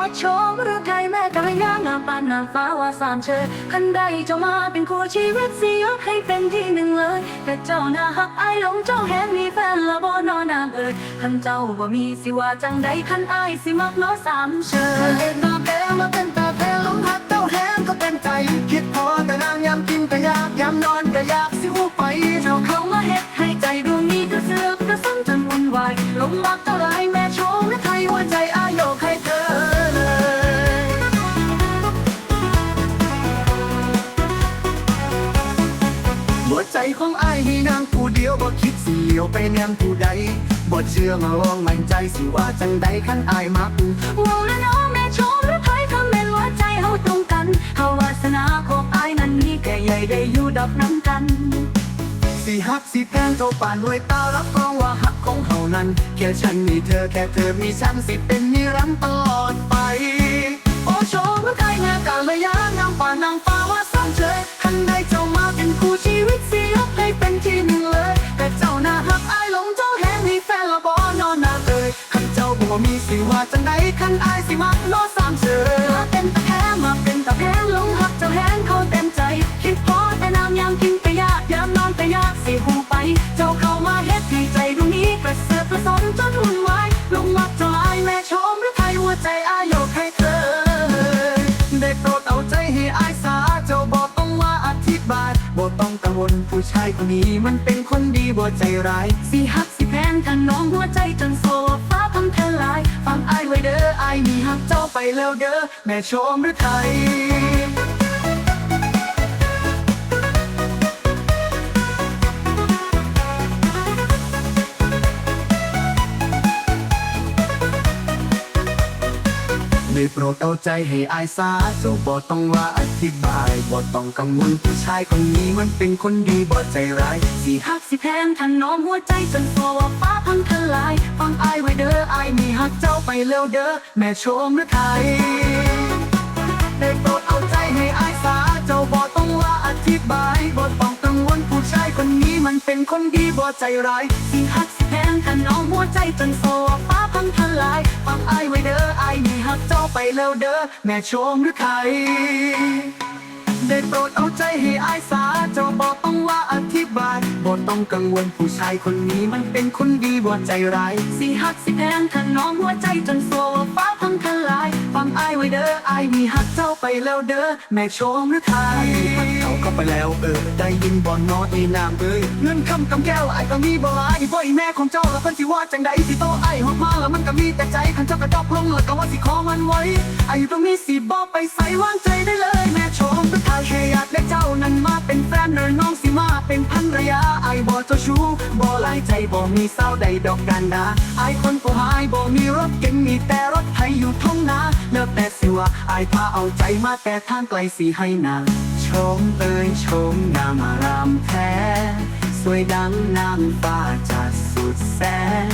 อโชมหรือไทยแม่กัลยาณปานนางฟ้าว่าสามเชยคันใดเจ้ามาเป็นคู่ชีวิตสิยกให้เป็นที่หนึ่งเลย แต่เจ้าน่าหักไอ้ายหลงเจ้าแหงมีแฟนและบ่นอนางเอ่ยคันเจ้าบ่มีสิว่าจังใดคันไอ้ายสิมักเน้อสามเชยเห็นตาแพ้มาเป็นตาแพ้ลงหักเจ้าแหงก็เป็นใจ คิดพอแต่นางยามกินก็อยากยามนอนก็อยาก ใจของอ้ายมีนางผู้เดียวบ่คิดสิเลี้ยวไปแนมผู้ใดบ่เชื่อมาลองมั่นใจสิว่าจังใดคันอ้ายมักว้าวแล้วน้องแม่ชมและไทยคำเป็นว่าใจเฮาตรงกันเฮาวาสนาของอายนั้นมีแก่ใหญ่ได้อยู่ดอกน้ำกัน สิฮักสิแพงเจ้าป่านด้วยตารับรองว่าฮักของเฮานั้นแค่ฉันมีเธอแค่เธอมีฉันสิเป็นนิรันดร์ตลอดไปโอ้โชมและไทยแม่กาลยางามป่านางฟ้าว่าสร้างเชยคันใดเจ้ มีสิว่าจังใดคันอายสิมักโลสามเชยมาเป็นตะแคงมาเป็นตะแคงหลงหักเจ้าแหงเขาเต็มใจ คิดพอแต่น้ำยามกินก็ยากยามนอนก็ยากสิหูไป เจ้าเข้ามาเฮ็ดให้ใจดวงนี้กระเสือกกระสนจนวุ่นวายลงมักเจ้าอายแม่ชมหรือไทยหัวใจอายโยกให้เธอได้โปรดเอาใจให้อายสาเจ้าบ่ต้องว่าอธิบายบ่ต้องกังวลผู้ชายคนนี้มันเป็นคนดีบ่ใจร้ายสิหัก แพงถ้าน้องหัวใจจนโซฟ้าพังทลาย ฟังไอไว้เด้อไอมีหักเจ้าไปแล้วเด้อแม่ชมหรือไทย ได้โปรดเอาใจให้อายสาเจ้าบ่ต้องว่าอธิบายบ่ต้องกังวลผู้ชายคนนี้มันเป็นคนดีบ่ใจร้ายสิหักสิแพงถ้าน้องหัวใจจนโซฟ้าพังทลายฟังอายไว้เด้ออายมีหักเจ้าไปแล้วเด้อแม่ชมหรือไทยได้โปรดเอาใจให้อายสาเจ้าบ่ต้องว่าอธิบายบ่ต้องกังวลผู้ชายคนนี้มันเป็นคนดีบ่ใจร้ายสิหักสิแพงถ้าน้องหัวใจจนโซฟ้าพังทลายฟังอายไว้ ไปแล้วเด้อแม่ชมหรือใคร ได้โปรดเอาใจให้อายสาเจ้าบอกต้องว่าอธิบายบ่ต้องกังวลผู้ชายคนนี้มันเป็นคนดีบ่ใจร้าย สิหักสิแพงถ้าน้องหัวใจจนโซฟาไปแล้วเด้อแม่ชมหรือไทยเขาก็ไปแล้วเออได้ยินบ่นออีนามเอ้ยเงินคำกำแก้วไอ้ก็มีบ่หลายอีบ่อีแม่ของเจ้าแล้วเพิ่นสิว่าจังใดสิโตไอ้ฮอกมาแล้วมันก็มีแต่ใจคันเจ้ากระดอกลงแล้วก็ว่าสิขอมันไว้ไอ้อยู่ตรงนี้สิบ่ไปใส่วางใจได้เลยแม่ชมหรือไทยแค่อยากได้เจ้านั้นมาเป็นแฟนเนอน้องสิมาเป็นภรรยาไอ้บ่เจ้าชู้บ่หลายใจบ่มีเศร้าใดดอกกันดาไอ้คนผู้หายบ่มีรถเก๋งมีแต่รถไถอยู่ท้องนาแล้วแต่ สิว่าไอ้พาเอาใจมาแต่ทางไกลสิให้นางชมเอ่ยชมงามอารามแท้ สวยดังนางฟ้าจัดสุดแสน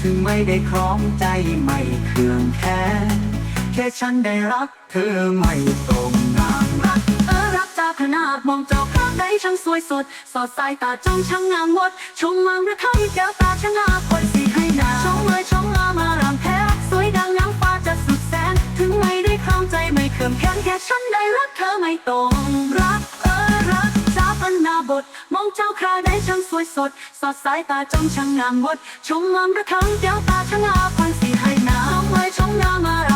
ถึงไม่ได้คล้องใจไม่เคืองแค้แค่ฉันได้รักเธอไม่ตรงงามรักเออรักจากขนาดมองเจ้าข้างใดช่างสวยสด สอดสายตาจ้องช่างงามวด ชมมางระคำแก้วตาช่างอาคนสีให้นาชมเลยชมงามารามแท้ สวยดังนาง แค่ฉันได้รักเธอไม่ตรงรักเออรักจาพันนาบท มองเจ้าคราได้ช่างสวยสด สอดสายตาจ้องช่างงามงดชมงามระคังเดียวตาช่างอาพันสีให้น้ำไว้ชมงามอะไร